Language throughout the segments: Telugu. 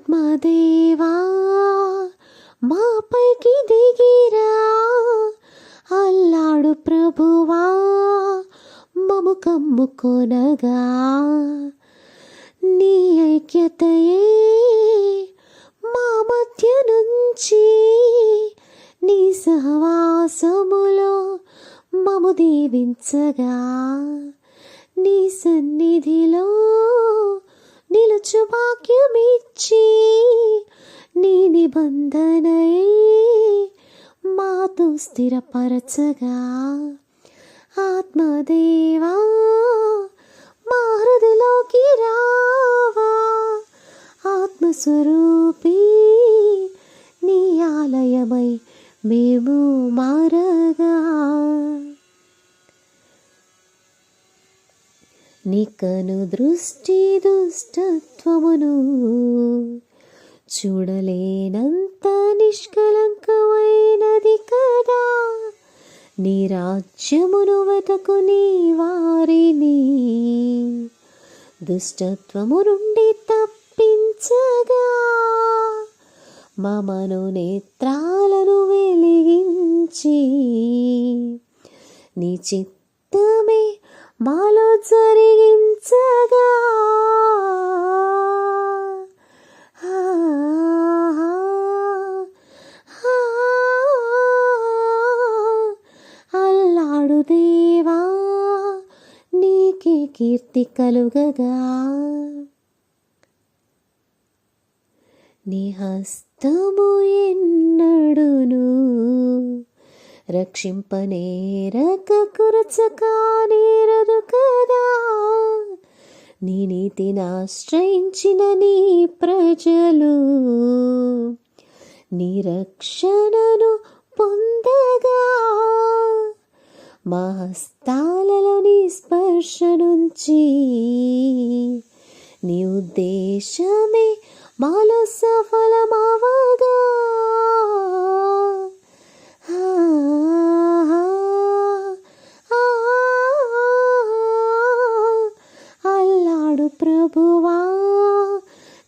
ఆత్మదేవా మాపైకి దిగిరా. అల్లాడు ప్రభువా మము కమ్ముకొనగా నీ ఐక్యతయే మా మధ్య నుంచి. నీ సహవాసములో మము దీవించగా. నీ సన్నిధిలో నిలుచు భాగ్యమిచ్చి నీ నిబంధనయే మాతో స్థిరపరచగా. ఆత్మదేవా మా హృదయలోకి రావా. ఆత్మస్వరూపీ నీ ఆలయమై మేము మార నికను దృష్టి దుష్టత్వమును చూడలేనంత నిష్కలంకమైనది కదా. నీ రాజ్యమును వెతకు నీ వారిని దుష్టత్వము నుండి తప్పించగా. మమను నేత్రాలను వెలిగించి నీ చిత్తమే మాలో జరిగించగా. అల్లాడు దేవా నీకే కీర్తి కలుగగా. నీ హస్తము ఎన్నడును. రక్షింపనేరక కురచక నేరదు కదా నీ నీతిని ఆశ్రయించిన నీ ప్రజలు నీ రక్షణను పొందగా. మా హస్తాలలో నీ స్పర్శ నుంచి నీ ఉద్దేశమే మాలో సఫలమవగా ఆ, ఆ, అల్లాడు ప్రభువా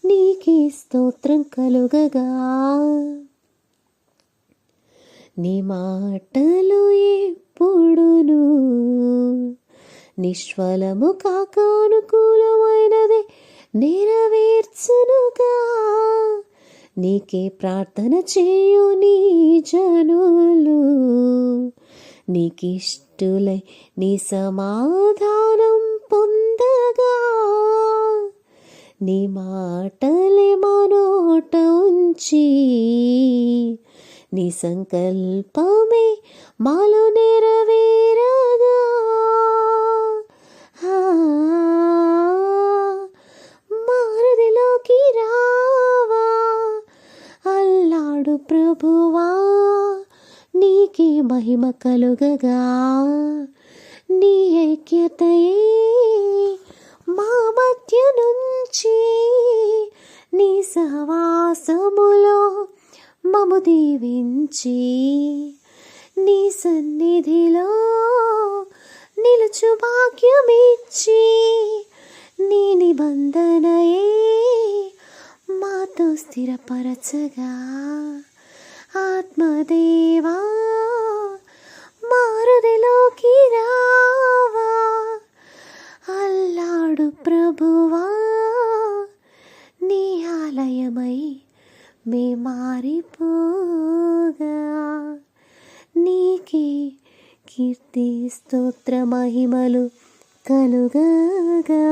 నీకే స్తోత్రం కలుగగా. నీ మాటలు ఎప్పుడును నిష్ఫలము కాక అనుకూలమైనది నెరవేర్చునుగా. నీకే ప్రార్థన చేయు నీ జనులు. నీకిష్టులై నీ సమాధానం పొందగా నీ మాటలే మనోట ఉంచి నీ సంకల్పమే మాలో నెరవేరగా. మారుదిలోకి రావా. అల్లాడు ప్రభువా నీకే మహిమ కలుగగా. నీ ఐక్యతయే మా మధ్య నుంచి నీ సహవాసములో మము దీవించి నీ సన్నిధిలో నిలుచు భాగ్యమిచ్చి నీ నిబంధనయే మాతో స్థిరపరచగా. ఆత్మదేవా మే మారిపోగా. నీకే కీర్తి స్తోత్ర మహిమలు కలుగగా.